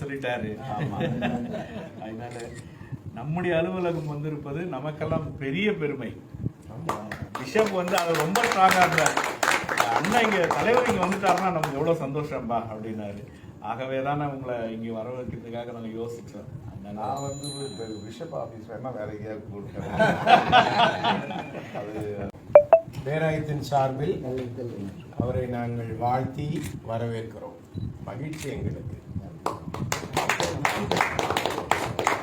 சொல்லிட்டாரு. அதனால நம்முடைய அலுவலகம் வந்திருப்பது நமக்கெல்லாம் பெரிய பெருமை. பிஷப் வந்து அது ரொம்ப ஸ்ட்ராங்காக இருந்தார். அண்ணன் இங்க தலைவர் இங்க வந்துட்டாருன்னா நமக்கு எவ்வளவு சந்தோஷம்பா அப்படின்னாரு. ஆகவே தானே உங்களை இங்கே வர வைக்கிறதுக்காக நாங்கள் யோசிச்சோம் நான் வந்து இப்போ பிஷப் ஆஃபீஸ் வேணால் வேற எங்கேயாவது கொடுக்குறேன் அது பேராயத்தின் சார்பில் அவரை நாங்கள் வாழ்த்தி வரவேற்கிறோம். மகிழ்ச்சி எங்களுக்கு.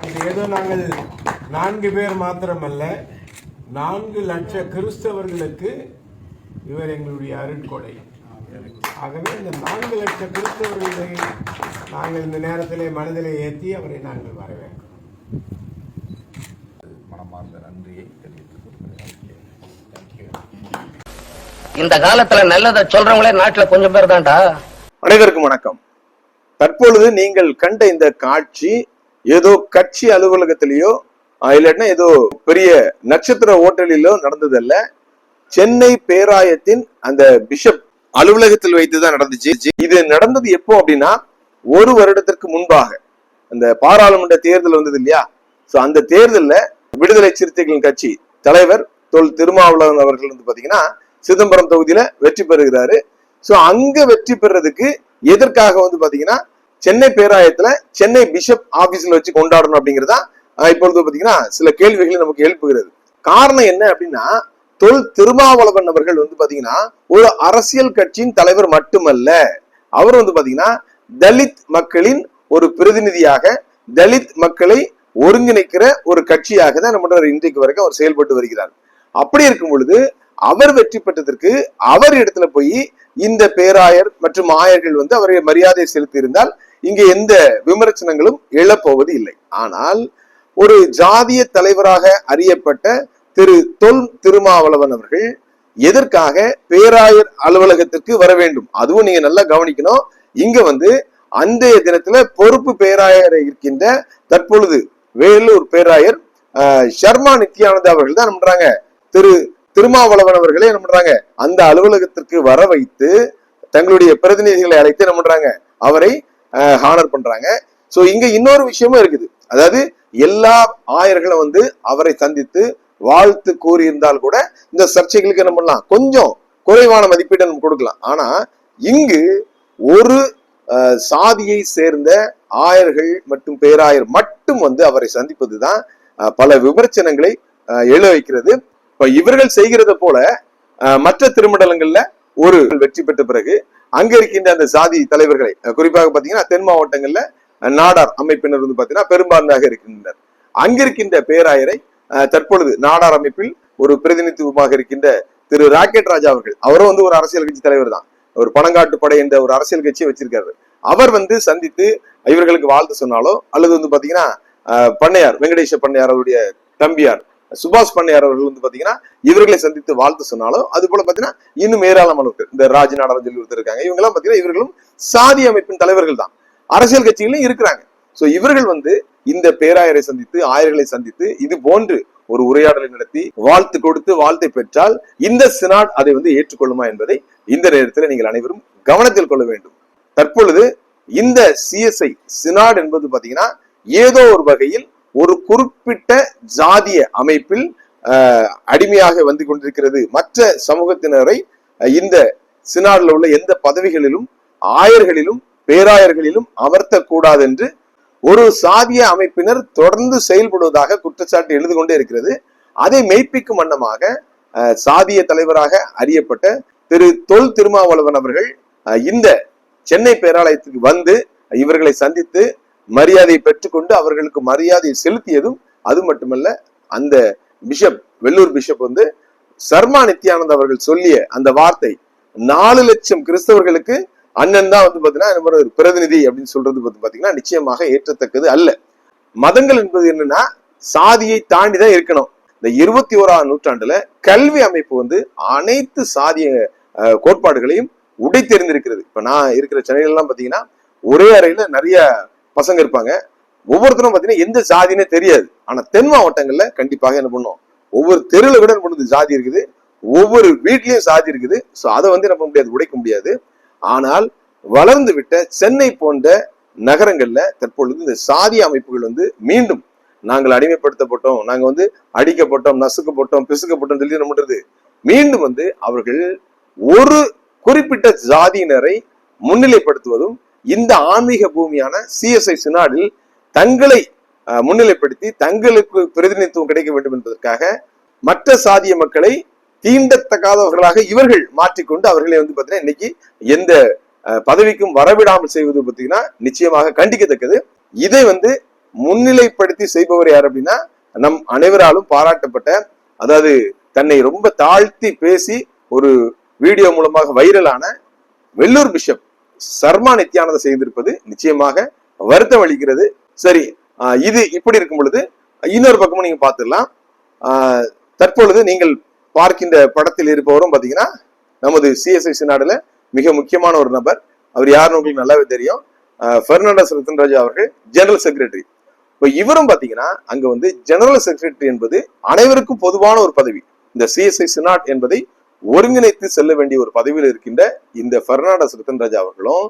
இது ஏதோ நாங்கள் நான்கு பேர் மாத்திரமல்ல நான்கு லட்ச கிறிஸ்தவர்களுக்கு இவர் எங்களுடைய அருட்கொடை. ஆகவே இந்த நான்கு லட்ச கிறிஸ்தவர்களை நாங்கள் இந்த நேரத்திலே மனதிலே ஏற்றி அவரை நாங்கள் வரவேற்கிறோம். மனமார்ந்த நன்றியை தெரிவித்துக் கொள்கிறேன். இந்த காலத்துல நல்லதை சொல்றவங்களே நாட்டுல கொஞ்சம் பேர் தான்டா. அனைவருக்கும் வணக்கம். தற்பொழுது நீங்கள் கண்ட இந்த காட்சி ஏதோ கட்சி அலுவலகத்திலேயோ இல்லைன்னா ஏதோ பெரிய நட்சத்திர ஓட்டலிலோ நடந்ததல்ல. சென்னை பேராயத்தின் அந்த பிஷப் அலுவலகத்தில் வைத்துதான் நடந்துச்சு. இது நடந்தது எப்போ அப்படின்னா ஒரு வருடத்திற்கு முன்பாக. அந்த பாராளுமன்ற தேர்தல் வந்தது இல்லையா? சோ அந்த தேர்தலில் விடுதலை சிறுத்தைகளின் கட்சி தலைவர் தொல் திருமாவளவன் அவர்கள் வந்து பாத்தீங்கன்னா சிதம்பரம் தொகுதியில வெற்றி பெறுகிறாரு. சோ அங்க வெற்றி பெறதுக்கு எதற்காக வந்து பாத்தீங்கன்னா சென்னை பேராயத்துல சென்னை பிஷப் ஆபீஸ்ல வச்சு கொண்டாடணும் அப்படிங்கறதா இப்பொழுது பாத்தீங்கன்னா சில கேள்விகளை நமக்கு எழுப்புகிறது. காரணம் என்ன அப்படின்னா தொல் திருமாவளவன் அவர்கள் வந்து பாத்தீங்கன்னா ஒரு அரசியல் கட்சியின் தலைவர் மட்டுமல்ல. அவர் வந்து பாத்தீங்கன்னா தலித் மக்களின் ஒரு பிரதிநிதியாக தலித் மக்களை ஒருங்கிணைக்கிற ஒரு கட்சியாக தான் நம்ம இன்றைக்கு வரைக்கும் அவர் செயல்பட்டு வருகிறார். அப்படி இருக்கும் பொழுது அவர் வெற்றி பெற்றதற்கு அவர் இடத்துல போய் இந்த பேராயர் மற்றும் ஆயர்கள் வந்து அவரை மரியாதை செலுத்தி இருந்தால் இங்கே எந்த விமர்சனங்களும் எழப்போவது இல்லை. ஆனால் ஒரு ஜாதிய தலைவராக அறியப்பட்ட திரு தொல் திருமாவளவன் அவர்கள் எதற்காக பேராயர் அலுவலகத்திற்கு வர வேண்டும்? அதுவும் நீங்க நல்லா கவனிக்கணும். இங்க வந்து அன்றைய தினத்துல பொறுப்பு பேராயர் இருக்கின்ற தற்பொழுது வேலூர் பேராயர் ஆஹ், சர்மா நித்யானந்தா அவர்கள் தான் என்ன பண்றாங்க? திரு திருமாவளவன் அவர்களே என்ன பண்றாங்க? அந்த அலுவலகத்திற்கு வர வைத்து தங்களுடைய பிரதிநிதிகளை அழைத்து என்ன பண்றாங்க? அவரை ஹானர் பண்றாங்க. சோ இங்க இன்னொரு விஷயமும் இருக்குது. அதாவது எல்லா ஆயர்களும் வந்து அவரை சந்தித்து வாழ்த்து கூறியிருந்தால் கூட இந்த சர்ச்சைகளுக்கு என்ன பண்ணலாம்? கொஞ்சம் குறைவான மதிப்பீட்டை நம்ம கொடுக்கலாம். ஆனா இங்கு ஒரு அஹ், சாதியை சேர்ந்த ஆயர்கள் மற்றும் பேராயர் மட்டும் வந்து அவரை சந்திப்பதுதான் பல விமர்சனங்களை அஹ், வைக்கிறது. இப்ப இவர்கள் செய்கிறத போல அஹ், மற்ற திருமண்டலங்கள்ல ஒரு வெற்றி பெற்ற பிறகு அங்க இருக்கின்ற அந்த சாதி தலைவர்களை குறிப்பாக பாத்தீங்கன்னா தென் மாவட்டங்கள்ல நாடார் அமைப்பினர் வந்து பாத்தீங்கன்னா பெரும்பான்மையாக இருக்கின்றனர். அங்க இருக்கின்ற பேராயரை தற்பொழுது நாடார் அமைப்பில் ஒரு பிரதிநிதித்துவமாக இருக்கின்ற திரு ராக்கெட் ராஜா அவர்கள் அவரும் வந்து ஒரு அரசியல் கட்சி தலைவர் தான். ஒரு பணங்காட்டு படை என்ற ஒரு அரசியல் கட்சியை வச்சிருக்காரு. அவர் வந்து சந்தித்து இவர்களுக்கு வாழ்த்து சொன்னாலோ அல்லது வந்து பாத்தீங்கன்னா அஹ், பண்ணையார் வெங்கடேஷ பண்ணையார் அவருடைய தம்பியார் சுபாஷ் பண்ணையார் அவர்கள் வந்து பாத்தீங்கன்னா இவர்களை சந்தித்து வாழ்த்து சொன்னாலும் அது போல பாத்தீங்கன்னா இன்னும் ஏராளமானவர்கள் இந்த ராஜ் நாடார் சொல்லி ஒருத்தர் இருக்காங்க. இவங்க எல்லாம் பாத்தீங்கன்னா இவர்களும் சாதி அமைப்பின் தலைவர்கள் தான். அரசியல் கட்சிகளும் இருக்கிறாங்க. சோ இவர்கள் வந்து இந்த பேராயரை சந்தித்து ஆயர்களை சந்தித்து இது போன்று ஒரு உரையாடலை நடத்தி வாழ்த்து கொடுத்து வாழ்த்தை பெற்றால் இந்த சினாட் அதை வந்து ஏற்றுக்கொள்ளுமா என்பதை இந்த நேரத்தில் நீங்கள் அனைவரும் கவனத்தில் கொள்ள வேண்டும். தற்பொழுது இந்த சிஎஸ்ஐ சினாட் என்பது பாத்தீங்கன்னா ஏதோ ஒரு வகையில் ஒரு குறிப்பிட்ட ஜாதிய அமைப்பில் அடிமையாக வந்து கொண்டிருக்கிறது. மற்ற சமூகத்தினரை இந்த சினாடில் உள்ள எந்த பதவிகளிலும் ஆயர்களிலும் பேராயர்களிலும் அமர்த்தக்கூடாது என்று ஒரு சாதிய அமைப்பினர் தொடர்ந்து செயல்படுவதாக குற்றச்சாட்டு எழுது கொண்டே இருக்கிறது. அதை மெய்ப்பிக்கும் வண்ணமாக அஹ், சாதிய தலைவராக அறியப்பட்ட திரு தொல் திருமாவளவன் அவர்கள் அஹ், இந்த சென்னை பேராலயத்துக்கு வந்து இவர்களை சந்தித்து மரியாதையை பெற்றுக்கொண்டு அவர்களுக்கு மரியாதையை செலுத்தியதும் அது மட்டுமல்ல அந்த பிஷப் வெள்ளூர் பிஷப் வந்து சர்மா நித்யானந்த் அவர்கள் சொல்லிய அந்த வார்த்தை நாலு லட்சம் கிறிஸ்தவர்களுக்கு அண்ணன் தான் வந்து பாத்தீங்கன்னா ஒரு பிரதிநிதி அப்படின்னு சொல்றது வந்து பாத்தீங்கன்னா நிச்சயமாக ஏற்றத்தக்கது அல்ல. மதங்கள் என்பது என்னன்னா சாதியை தாண்டி தான் இருக்கணும். இந்த இருபத்தி ஓராம் நூற்றாண்டுல கல்வி அமைப்பு வந்து அனைத்து சாதிய கோட்பாடுகளையும் கோட்பாடுகளையும் உடைத்தெறிந்திருக்கிறது. இப்ப நான் இருக்கிற சென்னையிலாம் பாத்தீங்கன்னா ஒரே அறையில நிறைய பசங்க இருப்பாங்க. ஒவ்வொருத்தரும் பாத்தீங்கன்னா எந்த ஜாதினே தெரியாது. ஆனா தென் மாவட்டங்கள்ல கண்டிப்பாக என்ன பண்ணும்? ஒவ்வொரு தெருல கூட என்ன பண்ணுது? ஜாதி இருக்குது. ஒவ்வொரு வீட்லயும் சாதி இருக்குது. சோ அதை வந்து என்ன பண்ண முடியாது? உடைக்க முடியாது. ஆனால் வளர்ந்து விட்ட சென்னை போன்ற நகரங்கள்ல தற்பொழுது இந்த சாதி அமைப்புகள் வந்து மீண்டும் நாங்கள் அடிமைப்படுத்தப்பட்டோம். நாங்க வந்து அடிக்கப்பட்டோம் நசுக்கப்பட்டோம் பிசுக்கப்பட்டோம் சொல்லி என்ன பண்றது? மீண்டும் வந்து அவர்கள் ஒரு குறிப்பிட்ட ஜாதியினரை முன்னிலைப்படுத்துவதும் இந்த ஆன்மீக பூமியான சிஎஸ்ஐ சினாடில் தங்களை முன்னிலைப்படுத்தி தங்களுக்கு பிரதிநிதித்துவம் கிடைக்க வேண்டும் என்பதற்காக மற்ற சாதிய மக்களை தீண்டத்தக்காதவர்களாக இவர்கள் மாற்றிக்கொண்டு அவர்களை வந்து பார்த்தீங்கன்னா இன்னைக்கு எந்த பதவிக்கும் வரவிடாமல் செய்வது பார்த்தீங்கன்னா நிச்சயமாக கண்டிக்கத்தக்கது. இதை வந்து முன்னிலைப்படுத்தி செய்பவர் யார் அப்படின்னா நம் அனைவராலும் பாராட்டப்பட்ட அதாவது தன்னை ரொம்ப தாழ்த்தி பேசி ஒரு வீடியோ மூலமாக வைரலான வெள்ளூர் பிஷப். சர்மா நித்யானந்த செய்திருப்பது நிச்சயமாக வருத்தம் அளிக்கிறது. சரி இது இப்படி இருக்கும் பொழுது இன்னொரு பக்கமும் நீங்க பார்த்துடலாம். தற்பொழுது நீங்கள் பார்க்கின்ற படத்தில் இருப்பவரும் பாத்தீங்கன்னா நமது சிஎஸ்ஐ நாடுல மிக முக்கியமான ஒரு நபர். அவர் யாருன்னு உங்களுக்கு நல்லாவே தெரியும். பெர்னாண்டஸ் ரத்தன்ராஜா அவர்கள் ஜெனரல் செக்ரட்டரி இப்போ இவரும் பாத்தீங்கன்னா அங்க வந்து ஜெனரல் செக்ரட்டரி என்பது அனைவருக்கும் பொதுவான ஒரு பதவி. இந்த சிஎஸ்ஐ சினாட் என்பதை ஒருங்கிணைத்து செல்ல வேண்டிய ஒரு பதவியில் இருக்கின்ற இந்த பெர்னாண்டஸ் ரத்தன்ராஜா அவர்களும்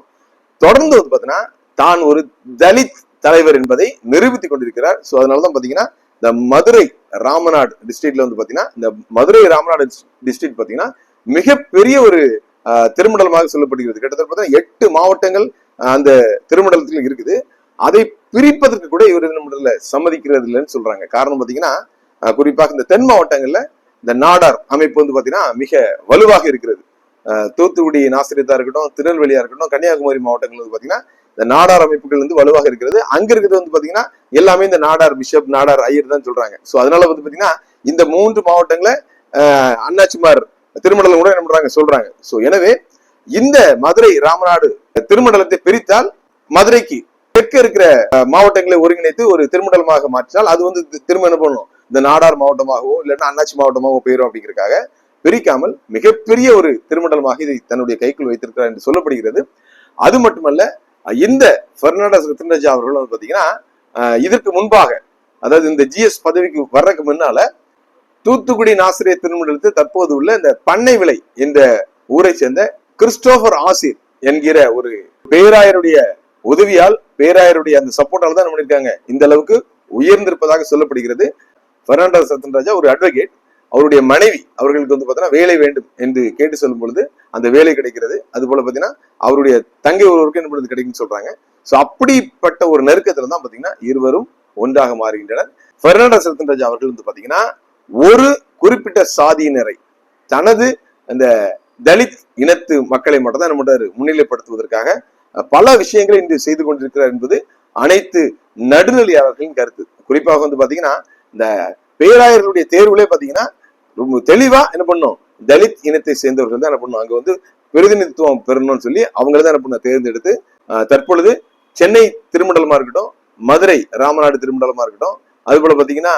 தொடர்ந்து வந்து பாத்தீங்கன்னா தான் ஒரு தலித் தலைவர் என்பதை நிரூபித்துக் கொண்டிருக்கிறார். ஸோ அதனாலதான் பாத்தீங்கன்னா இந்த மதுரை ராமநாடு டிஸ்ட்ரிக்ட்ல வந்து பாத்தீங்கன்னா இந்த மதுரை ராமநாடு டிஸ்ட்ரிக்ட் பாத்தீங்கன்னா மிகப்பெரிய ஒரு திருமண்டலமாக சொல்லப்படுகிறது. கிட்டத்தட்ட பாத்தீங்கன்னா எட்டு மாவட்டங்கள் அந்த திருமண்டலத்தில் இருக்குது. அதை பிரிப்பதற்கு கூட இவர் திருமண்டல சம்மதிக்கிறது இல்லைன்னு சொல்றாங்க. காரணம் பாத்தீங்கன்னா குறிப்பாக இந்த தென் மாவட்டங்கள்ல இந்த நாடார் அமைப்பு வந்து பார்த்தீங்கன்னா மிக வலுவாக இருக்கிறது. தூத்துக்குடி நாசிரியத்தா இருக்கட்டும் திருநெல்வேலியா இருக்கட்டும் கன்னியாகுமரி மாவட்டங்கள் வந்து பார்த்தீங்கன்னா இந்த நாடார் அமைப்புகள் வந்து வலுவாக இருக்கிறது. அங்க இருக்கிறது வந்து பாத்தீங்கன்னா எல்லாமே இந்த நாடார் பிஷப் நாடார் ஐயர் தான் சொல்றாங்க. ஸோ அதனால வந்து பாத்தீங்கன்னா இந்த மூன்று மாவட்டங்களை அண்ணாச்சிமார் திருமண்டலம் கூட என்ன பண்றாங்க சொல்றாங்க. ஸோ எனவே இந்த மதுரை ராமநாடு திருமண்டலத்தை பிரித்தால் மதுரைக்கு தெற்க இருக்கிற மாவட்டங்களை ஒருங்கிணைத்து ஒரு திருமண்டலமாக மாற்றினால் அது வந்து திரும்ப என்ன பண்ணணும் இந்த நாடார் மாவட்டமாகவோ இல்லைன்னா அண்ணாச்சி மாவட்டமாகவோ போயிடும் அப்படிங்கிறக்காக பிரிக்காமல் மிகப்பெரிய ஒரு திருமண்டலமாக இதை தன்னுடைய கைக்குள் வைத்திருக்கிறார் என்று சொல்லப்படுகிறது. அது மட்டுமல்ல இந்த பெர்னாண்டஸ் ரத்னராஜா அவர்கள் வந்து பாத்தீங்கன்னா இதற்கு முன்பாக அதாவது இந்த ஜிஎஸ் பதவிக்கு வர்றதுக்கு முன்னால தூத்துக்குடி நாசிரியர் திருமண்டலத்தில் தற்போது உள்ள இந்த பண்ணை விலை என்ற ஊரை சேர்ந்த கிறிஸ்டோபர் ஆசிர் என்கிற ஒரு பேராயருடைய உதவியால் பேராயருடைய அந்த சப்போர்ட்டால் தான் பண்ணியிருக்காங்க இந்த அளவுக்கு உயர்ந்திருப்பதாக சொல்லப்படுகிறது. பெர்னாண்டோ சத்தன்ராஜா ஒரு அட்வொகேட் அவருடைய மனைவி அவர்களுக்கு வந்து பார்த்தீங்கன்னா வேலை வேண்டும் என்று கேட்டு சொல்லும் பொழுது அந்த வேலை கிடைக்கிறது. அது போல பார்த்தீங்கன்னா அவருடைய தங்கை ஒருவருக்கு என்ன பண்ணுறது சொல்றாங்க. ஸோ அப்படிப்பட்ட ஒரு நெருக்கத்துல தான் பார்த்தீங்கன்னா இருவரும் ஒன்றாக மாறுகின்றனர். பெர்னாண்டோ சத்தன்ராஜா அவர்கள் வந்து பார்த்தீங்கன்னா ஒரு குறிப்பிட்ட சாதியினரை தனது அந்த தலித் இனத்து மக்களை மட்டும் தான் என்ன பண்றாரு? முன்னிலைப்படுத்துவதற்காக பல விஷயங்களை இன்று செய்து கொண்டிருக்கிறார் என்பது அனைத்து நடுநிலையாளர்களின் கருத்து. குறிப்பாக வந்து பாத்தீங்கன்னா இந்த பேராயர்களுடைய தேர்வுலே பாத்தீங்கன்னா ரொம்ப தெளிவா என்ன பண்ணும்? தலித் இனத்தை சேர்ந்தவர்கள் தான் என்ன பண்ணும்? அங்க வந்து பிரதிநிதித்துவம் பெறணும்னு சொல்லி அவங்கள தான் என்ன பண்ண தேர்ந்தெடுத்து தற்பொழுது சென்னை திருமண்டலமா இருக்கட்டும் மதுரை ராமநாடு திருமண்டலமா இருக்கட்டும் அது போல பாத்தீங்கன்னா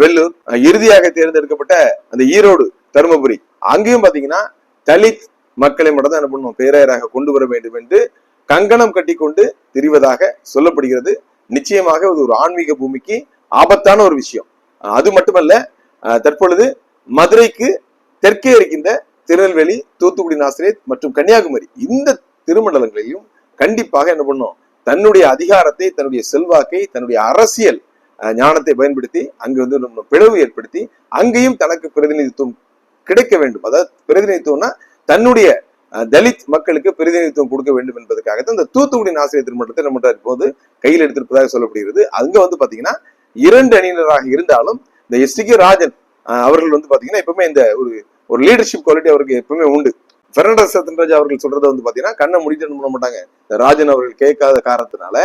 வெள்ளூர் இறுதியாக தேர்ந்தெடுக்கப்பட்ட அந்த ஈரோடு தருமபுரி அங்கேயும் பாத்தீங்கன்னா தலித் மக்களை மட்டும் தான் என்ன பண்ணும்? பேராயராக கொண்டு வர வேண்டும் என்று கங்கணம் கட்டி கொண்டு திரிவதாக சொல்லப்படுகிறது. நிச்சயமாக இது ஒரு ஆன்மீக பூமிக்கு ஆபத்தான ஒரு விஷயம். அது மட்டுமல்ல தற்பொழுது மதுரைக்கு தெற்கே இருக்கின்ற திருநெல்வேலி தூத்துக்குடி நாசிரியத் மற்றும் கன்னியாகுமரி இந்த திருமண்டலங்களிலும் கண்டிப்பாக என்ன பண்ணும்? தன்னுடைய அதிகாரத்தை தன்னுடைய செல்வாக்கை தன்னுடைய அரசியல் ஞானத்தை பயன்படுத்தி அங்கு வந்து நம்ம பிளவு ஏற்படுத்தி அங்கேயும் தனக்கு பிரதிநிதித்துவம் கிடைக்க வேண்டும். அதாவது பிரதிநிதித்துவம்னா தன்னுடைய தலித் மக்களுக்கு பிரதிநிதித்துவம் கொடுக்க வேண்டும் என்பதற்காக தான் இந்த தூத்துக்குடி ஆசிரியர் திருமணத்தை நம்ம போது கையில் எடுத்திருப்பதாக சொல்லப்படுகிறது. அங்க வந்து பாத்தீங்கன்னா இரண்டு அணியினராக இருந்தாலும் இந்த எஸ் கே ராஜன் அவர்கள் வந்து பாத்தீங்கன்னா எப்பவுமே இந்த ஒரு ஒரு லீடர்ஷிப் குவாலிட்டி அவருக்கு எப்பவுமே உண்டு. பெர்னாண்டஸ் சத்யராஜ் அவர்கள் சொல்றதை வந்து பாத்தீங்கன்னா கண்ணை முடிட்டு பண்ண மாட்டாங்க. இந்த ராஜன் அவர்கள் கேட்காத காரணத்தினால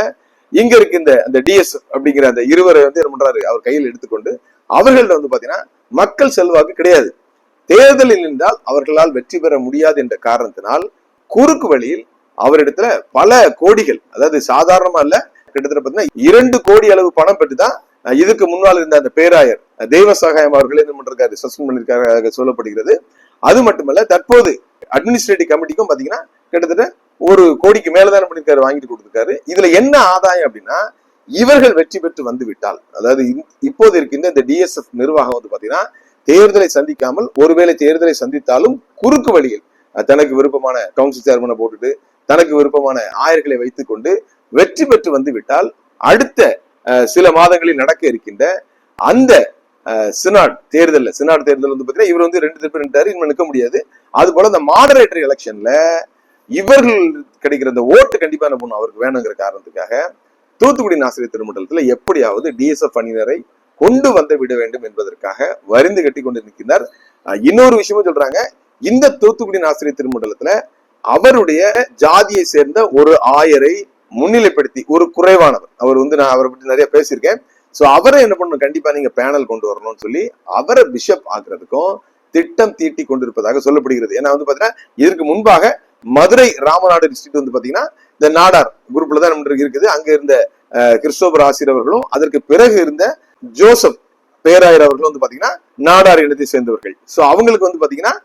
இங்க இருக்கு இந்த அந்த டிஎஸ் அப்படிங்கிற அந்த இருவரை வந்து என்ன பண்றாரு அவர் கையில் எடுத்துக்கொண்டு அவர்கள்ட்ட வந்து பாத்தீங்கன்னா மக்கள் செல்வாக்கு கிடையாது. தேர்தலில் நின்றால் அவர்களால் வெற்றி பெற முடியாது என்ற காரணத்தினால் குறுக்கு வழியில் அவரிடத்துல பல கோடிகள் அதாவது சாதாரணமா இல்ல கிட்டத்தட்ட பாத்தீங்கன்னா இரண்டு கோடி அளவு பணம் பெற்று தான் இதுக்கு முன்னால் இருந்த அந்த பேராயர் தெய்வ சகாயம் அவர்கள் என்ன பண்றாரு சஸ்பெண்ட் பண்ணிருக்காரு சொல்லப்படுகிறது. அது மட்டுமல்ல தற்போது அட்மினிஸ்ட்ரேட்டிவ் கமிட்டிக்கும் பாத்தீங்கன்னா கிட்டத்தட்ட ஒரு கோடிக்கு மேலதான் பண்ணிருக்காரு வாங்கிட்டு கொடுத்துருக்காரு. இதுல என்ன ஆதாயம் அப்படின்னா இவர்கள் வெற்றி பெற்று வந்து விட்டால் அதாவது இப்போது இருக்கின்ற இந்த டிஎஸ்எஃப் நிர்வாகம் வந்து பாத்தீங்கன்னா தேர்தலை சந்திக்காமல் ஒருவேளை தேர்தலை சந்தித்தாலும் குறுக்கு வழியில் தனக்கு விருப்பமான கவுன்சில் சேர்மனை போட்டுட்டு தனக்கு விருப்பமான ஆயர்களை வைத்துக்கொண்டு வெற்றி பெற்று வந்து விட்டால் அடுத்த சில மாதங்களில் நடக்க இருக்கின்ற அந்த சினாட் தேர்தலில் சினாட் தேர்தல் வந்து பார்த்தீங்கன்னா இவர் வந்து ரெண்டு திருப்பி நின்றாரு இன்னும் நிற்க முடியாது. அது போல இந்த மாடரேட்டர் எலெக்ஷன்ல இவர்கள் கிடைக்கிற அந்த ஓட்டு கண்டிப்பா என்ன பண்ணும்? அவருக்கு வேணுங்கிற காரணத்துக்காக தூத்துக்குடி நாசிரியர் திருமண்டலத்தில் எப்படியாவது டிஎஸ்எஃப் அணியினரை கொண்டு வந்து விட வேண்டும் என்பதற்காக வரிந்து கட்டி கொண்டு நிற்கிறார் இன்னொரு விஷயமும் சொல்றாங்க. இந்த தூத்துக்குடி நாசிரியர் திருமண்டலத்துல அவருடைய ஜாதியை சேர்ந்த ஒரு ஆயரை முன்னிலைப்படுத்தி ஒரு குறைவானவர். அவர் வந்து நான் அவரை பற்றி நிறைய பேசியிருக்கேன். ஸோ அவரை என்ன பண்ணணும்? கண்டிப்பா நீங்க பேனல் கொண்டு வரணும்னு சொல்லி அவரை பிஷப் ஆக்குறதுக்கும் திட்டம் தீட்டி கொண்டிருப்பதாக சொல்லப்படுகிறது. ஏன்னா வந்து பாத்தீங்கன்னா இதற்கு முன்பாக மதுரை ராமநாடு டிஸ்ட்ரிக்ட் வந்து பாத்தீங்கன்னா இந்த நாடார் குரூப்ல தான் நம்ம இருக்குது. அங்க இருந்த கிறிஸ்தோபர் ஆசிரியர் அவர்களும் அதற்கு பிறகு இருந்த ஜோசப் பேராயர் அவர்களும் வந்து பாத்தீங்கன்னா நாடார் இனத்தை சேர்ந்தவர்கள். ஸோ அவங்களுக்கு வந்து பாத்தீங்கன்னா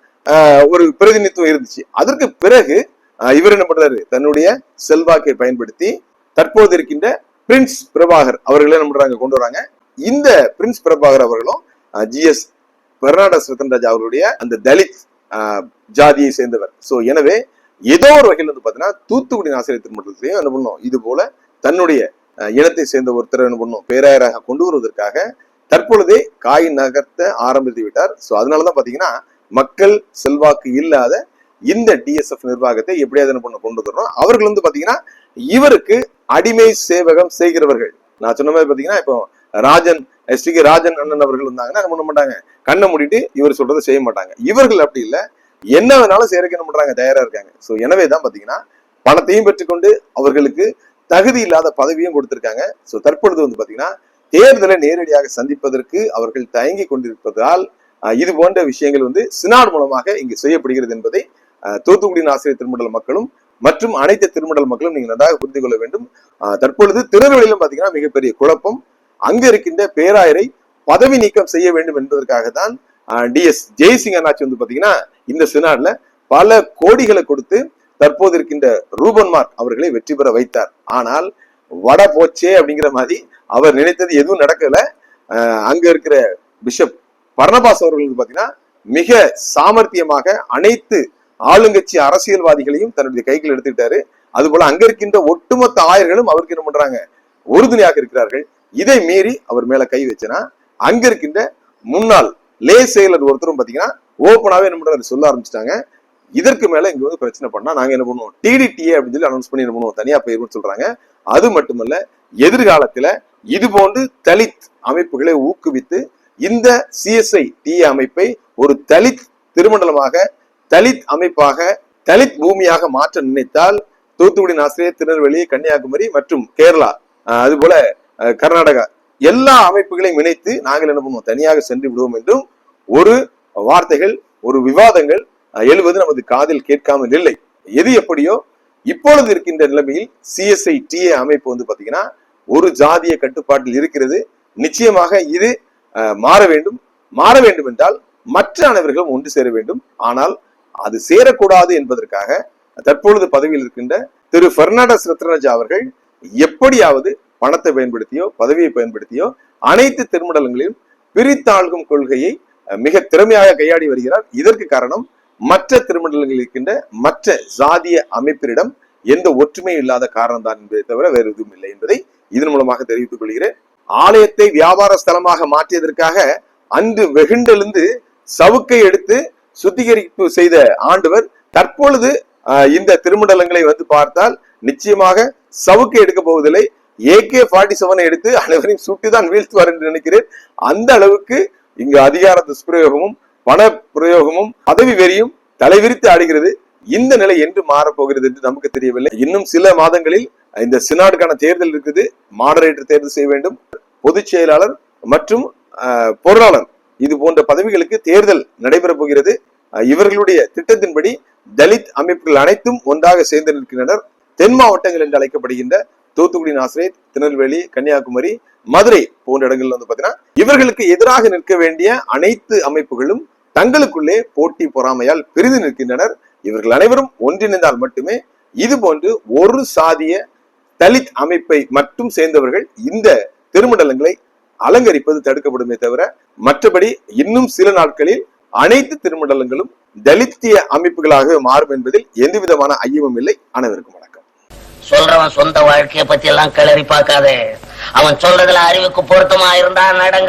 ஒரு பிரதிநிதித்துவம் இருந்துச்சு. அதற்கு பிறகு இவர் என்ன பண்றாரு? தன்னுடைய செல்வாக்கை பயன்படுத்தி தற்போது இருக்கின்ற பிரின்ஸ் பிரபாகர் அவர்களே என்ன பண்றாங்க? கொண்டு வராங்க. இந்த பிரின்ஸ் பிரபாகர் அவர்களும் ஜிஎஸ் பெர்னாடஸ் ரத்தன்ராஜ் அவர்களுடைய அந்த தலித் ஜாதியை சேர்ந்தவர். சோ எனவே ஏதோ ஒரு வகையில் வந்து பாத்தீங்கன்னா தூத்துக்குடி ஆசிரியர் திருமணத்திலையும் என்ன பண்ணும்? இது போல தன்னுடைய இனத்தை சேர்ந்த ஒருத்தர் என்ன பண்ணும்? பேராயராக கொண்டு வருவதற்காக தற்பொழுதே காய் நகர்த்த ஆரம்பித்து விட்டார். சோ அதனாலதான் பாத்தீங்கன்னா மக்கள் செல்வாக்கு இல்லாத இந்த டிஎஸ்எஃப் நிர்வாகத்தை எப்படியாவது என்ன பண்ண கொண்டு வரணும் அவர்கள் வந்து பாத்தீங்கன்னா இவருக்கு அடிமை சேவகம் செய்கிறவர்கள். நான் சொன்ன மாதிரி பாத்தீங்கன்னா இப்போ ராஜன் எஸ் டி ராஜன் அண்ணன் அவர்கள் இருந்தாங்கன்னா என்ன பண்ண மாட்டாங்க? கண்ணை மூடிட்டு இவர் சொல்றதை செய்ய மாட்டாங்க. இவர்கள் அப்படி இல்லை. என்ன வேணாலும் செய்யறதுக்கு என்ன பண்றாங்க? தயாரா இருக்காங்க. ஸோ எனவே தான் பாத்தீங்கன்னா பணத்தையும் பெற்றுக்கொண்டு அவர்களுக்கு தகுதி இல்லாத பதவியும் கொடுத்திருக்காங்க. ஸோ தற்பொழுது வந்து பாத்தீங்கன்னா தேர்தலை நேரடியாக சந்திப்பதற்கு அவர்கள் தயங்கி கொண்டிருப்பதால் இது போன்ற விஷயங்கள் வந்து சினாட் மூலமாக இங்கு செய்யப்படுகிறது என்பதை தூத்துக்குடியின் ஆசிரியர் திருமண்டல மக்களும் மற்றும் அனைத்து திருமண்டல மக்களும் நீங்க நன்றாக புரிந்து கொள்ள வேண்டும். தற்பொழுது திருநெல்வேலியிலும் பாத்தீங்கன்னா மிகப்பெரிய குழப்பம். அங்க இருக்கின்ற பேராயரை பதவி நீக்கம் செய்ய வேண்டும் என்பதற்காக தான் டிஎஸ் ஜெய்சிங் அண்ணாச்சி வந்து பாத்தீங்கன்னா இந்த சினாட்ல பல கோடிகளை கொடுத்து தற்போது இருக்கின்ற ரூபன் மார்க் அவர்களை வெற்றி பெற வைத்தார். ஆனால் வட போச்சே அப்படிங்கிற மாதிரி அவர் நினைத்தது எதுவும் நடக்கல. அங்க இருக்கிற பிஷப் பர்ணபாஸ் அவர்களுக்கு பார்த்தீங்கன்னா பாத்தீங்கன்னா மிக சாமர்த்தியமாக அனைத்து ஆளுங்கட்சி அரசியல்வாதிகளையும் தன்னுடைய கைகள் எடுத்துக்கிட்டாரு. அதுபோல அங்க இருக்கின்ற ஒட்டுமொத்த ஆயர்களும் அவருக்கு என்ன பண்றாங்க? உறுதுணையாக இருக்கிறார்கள். இதை மீறி அவர் மேல கை வச்சனா அங்க இருக்கின்ற முன்னாள் லே செயலர் ஒருத்தரும் பாத்தீங்கன்னா ஓப்பனாவே என்ன பண்றாரு? சொல்ல ஆரம்பிச்சிட்டாங்க. இதற்கு மேல இங்க வந்து பிரச்சனை பண்ணா நாங்க என்ன பண்ணுவோம்? டிடிடிஏ அப்படின்னு சொல்லி அனௌன்ஸ் பண்ணி என்ன பண்ணுவோம்? தனியா போயிருவோம்னு சொல்றாங்க. அது மட்டுமல்ல எதிர்காலத்துல இது போன்று தலித் அமைப்புகளை ஊக்குவித்து இந்த சிஎஸ்ஐ டிஏ அமைப்பை ஒரு தலித் திருமண்டலமாக தலித் அமைப்பாக தலித் பூமியாக மாற்ற நினைத்தால் தூத்துக்குடி ஆசிரியர் திருநெல்வேலி கன்னியாகுமரி மற்றும் கேரளா அது போல கர்நாடகா எல்லா அமைப்புகளையும் இணைத்து நாங்கள் என்ன பண்ணுவோம்? தனியாக சென்று விடுவோம் என்றும் ஒரு வார்த்தைகள் ஒரு விவாதங்கள் எழுவது நமது காதில் கேட்காமல் இல்லை. எது எப்படியோ இப்பொழுது இருக்கின்ற நிலைமையில் சிஎஸ்ஐ டிஏ அமைப்பு வந்து பாத்தீங்கன்னா ஒரு ஜாதிய கட்டுப்பாட்டில் இருக்கிறது. நிச்சயமாக இது அஹ், மாற வேண்டும். மாற வேண்டும் என்றால் மற்ற அனைவர்களும் ஒன்று சேர வேண்டும். ஆனால் அது சேரக்கூடாது என்பதற்காக தற்பொழுது பதவியில் இருக்கின்ற திரு பெர்னாண்டஸ் ரத்னராஜா அவர்கள் எப்படியாவது பணத்தை பயன்படுத்தியோ பதவியை பயன்படுத்தியோ அனைத்து திருமண்டலங்களையும் பிரித்தாழ்கும் கொள்கையை மிக திறமையாக கையாடி வருகிறார். இதற்கு காரணம் மற்ற திருமண்டலங்களில் இருக்கின்ற மற்ற சாதிய அமைப்பினிடம் எந்த ஒற்றுமையும் இல்லாத காரணம் தான் என்பதை தவிர வேறு எதுவும் இல்லை என்பதை இதன் மூலமாக தெரிவித்துக் கொள்கிறேன். ஆலயத்தை வியாபார ஸ்தலமாக மாற்றியதற்காக அன்று வெகுண்டெழுந்து சவுக்கை எடுத்து சுத்திகரிப்பு செய்த ஆண்டவர் தற்பொழுது இந்த திருமண்டலங்களை வந்து பார்த்தால் நிச்சயமாக சவுக்கு எடுக்க போவதில்லை. ஏகே ஃபார்ட்டி செவனை எடுத்து அனைவரையும் சுட்டுதான் வீழ்த்துவார் என்று நினைக்கிறேன். அந்த அளவுக்கு இங்கு அதிகார துஷ்பிரயோகமும் பண பிரயோகமும் பதவி வெறியும் தலைவிரித்து ஆடுகிறது. இந்த நிலை என்று மாறப்போகிறது என்று நமக்கு தெரியவில்லை. இன்னும் சில மாதங்களில் இந்த சினாடுக்கான தேர்தல் இருக்குது. மாடரேட்டர் தேர்வு செய்ய வேண்டும். பொதுச் செயலாளர் மற்றும் பொருளாளர் இது போன்ற பதவிகளுக்கு தேர்தல் நடைபெற போகிறது. இவர்களுடைய திட்டத்தின்படி தலித் அமைப்புகள் அனைத்தும் ஒன்றாக சேர்ந்து நிற்கின்றனர். தென் மாவட்டங்கள் என்று அழைக்கப்படுகின்ற தூத்துக்குடி ஆசிரியர் திருநெல்வேலி கன்னியாகுமரி மதுரை போன்ற இடங்கள்ல வந்து பாத்தீங்கன்னா இவர்களுக்கு எதிராக நிற்க வேண்டிய அனைத்து அமைப்புகளும் தங்களுக்குள்ளே போட்டி பொறாமையால் பிரிந்து நிற்கின்றனர். இவர்கள் அனைவரும் ஒன்றிணைந்தால் மட்டுமே இது போன்று ஒரு சாதிய தலித் அமைப்பை மட்டும் சேர்ந்தவர்கள் இந்த திருமண்டலங்களை அலங்கரிப்பது தடுக்கப்படுமே தவிர மற்றபடி இன்னும் சில நாட்களில் அனைத்து திருமண்டலங்களும் தலித்திய அமைப்புகளாக மாறும் என்பதில் எந்த விதமான ஐயமும் இல்லை. அனைவருக்கும் வணக்கம். சொல்றவன் சொந்த வாழ்க்கையை பத்தி எல்லாம் கிளறி பார்க்காதே. அவன் சொல்றதுல அறிவுக்கு பொருத்தமா இருந்தா நடங்க.